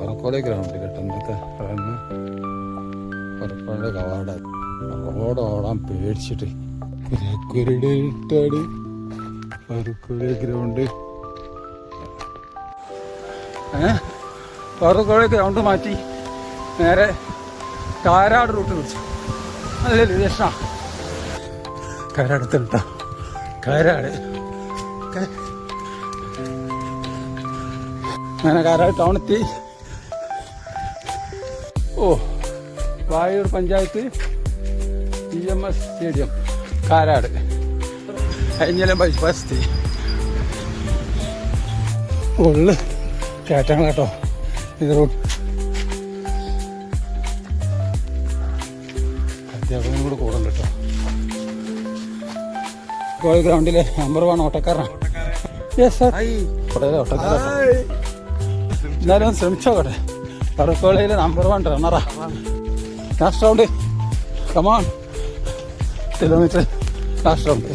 പറക്കോളി ground കേട്ടോ ഇന്നത്തെ run കവാട. Road ഓടാൻ പേടിച്ചിട്ട് കുരക്കുരുടെ ഇട്ടാട് പറക്കോളി ഗ്രൗണ്ട് ഏ? ഗ്രൗണ്ട് മാറ്റി നേരെ കാരാട് റൂട്ട് വിളിച്ചു. നല്ല ലക്ഷ്ണ കാരാടത്ത് കേട്ടോ കാരാട്. അങ്ങനെ കാരാട് ടൗണെത്തി ഓ Vazhoor panchayat E M S stadium Karad. കഴിഞ്ഞാലും ബൈപ്പാസ് എത്തി ഉള്ളു കയറ്റങ്ങൾ കേട്ടോ. ഇത് റോഡ് അധ്യാപകനും കൂടെ കൂടെ കേട്ടോ. കോഴി ഗ്രൗണ്ടിലെ നമ്പർ വൺ ഓട്ടക്കാരനാണ്. യെസ് സാർ ഓട്ടക്കാരാണ് എന്നാലും ശ്രമിച്ചോട്ടെ പറക്കോളയിലെ number one റണ്ണറാ last round come on kilometre. Last round